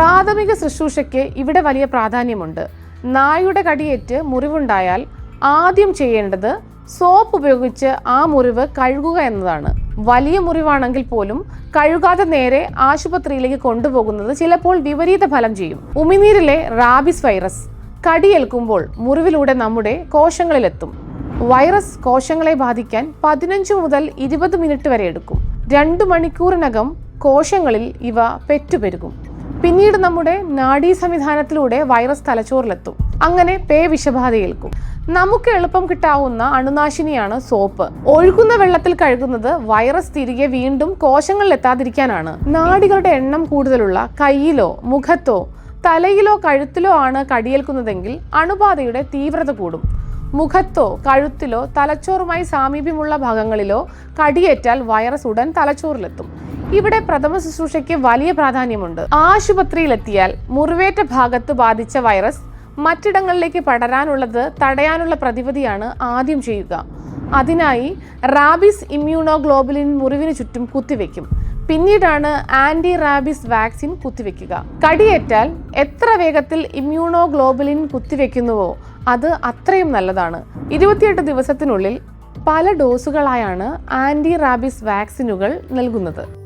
പ്രാഥമിക ശുശ്രൂഷയ്ക്ക് ഇവിടെ വലിയ പ്രാധാന്യമുണ്ട്. നായുടെ കടിയേറ്റ് മുറിവുണ്ടായാൽ ആദ്യം ചെയ്യേണ്ടത് സോപ്പ് ഉപയോഗിച്ച് ആ മുറിവ് കഴുകുക എന്നതാണ്. വലിയ മുറിവാണെങ്കിൽ പോലും കഴുകാതെ നേരെ ആശുപത്രിയിലേക്ക് കൊണ്ടുപോകുന്നത് ചിലപ്പോൾ വിപരീത ഫലം ചെയ്യും. ഉമിനീരിലെ റാബിസ് വൈറസ് കടിയേൽക്കുമ്പോൾ മുറിവിലൂടെ നമ്മുടെ കോശങ്ങളിലെത്തും. വൈറസ് കോശങ്ങളെ ബാധിക്കാൻ പതിനഞ്ച് മുതൽ ഇരുപത് മിനിറ്റ് വരെ എടുക്കും. രണ്ടു മണിക്കൂറിനകം കോശങ്ങളിൽ ഇവ പെറ്റുപെരുകും. പിന്നീട് നമ്മുടെ നാഡീ സംവിധാനത്തിലൂടെ വൈറസ് തലച്ചോറിലെത്തും. അങ്ങനെ പേ വിഷബാധയേൽക്കും. നമുക്ക് എളുപ്പം കിട്ടാവുന്ന അണുനാശിനിയാണ് സോപ്പ്. ഒഴുകുന്ന വെള്ളത്തിൽ കഴുകുന്നത് വൈറസ് തിരികെ വീണ്ടും കോശങ്ങളിൽ എത്താതിരിക്കാനാണ് നാടികളുടെ എണ്ണം കൂടുതലുള്ള കയ്യിലോ മുഖത്തോ തലയിലോ കഴുത്തിലോ ആണ് കടിയേൽക്കുന്നതെങ്കിൽ അണുബാധയുടെ തീവ്രത കൂടും. മുഖത്തോ കഴുത്തിലോ തലച്ചോറുമായി സാമീപ്യമുള്ള ഭാഗങ്ങളിലോ കടിയേറ്റാൽ വൈറസ് ഉടൻ തലച്ചോറിലെത്തും. ഇവിടെ പ്രഥമ ശുശ്രൂഷയ്ക്ക് വലിയ പ്രാധാന്യമുണ്ട്. ആശുപത്രിയിലെത്തിയാൽ മുറിവേറ്റ ഭാഗത്ത് ബാധിച്ച വൈറസ് മറ്റിടങ്ങളിലേക്ക് പടരാനുള്ളത് തടയാനുള്ള പ്രതിവിധിയാണ് ആദ്യം ചെയ്യുക. അതിനായി റാബിസ് ഇമ്മ്യൂണോഗ്ലോബുലിൻ മുറിവിന് ചുറ്റും കുത്തിവെക്കും. പിന്നീടാണ് ആന്റി റാബിസ് വാക്സിൻ കുത്തിവെക്കുക. കടിയേറ്റാൽ എത്ര വേഗത്തിൽ ഇമ്മ്യൂണോഗ്ലോബുലിൻ കുത്തിവെക്കുന്നുവോ അത് അത്രയും നല്ലതാണ്. ഇരുപത്തിയെട്ട് ദിവസത്തിനുള്ളിൽ പല ഡോസുകളായാണ് ആന്റി റാബിസ് വാക്സിനുകൾ നൽകുന്നത്.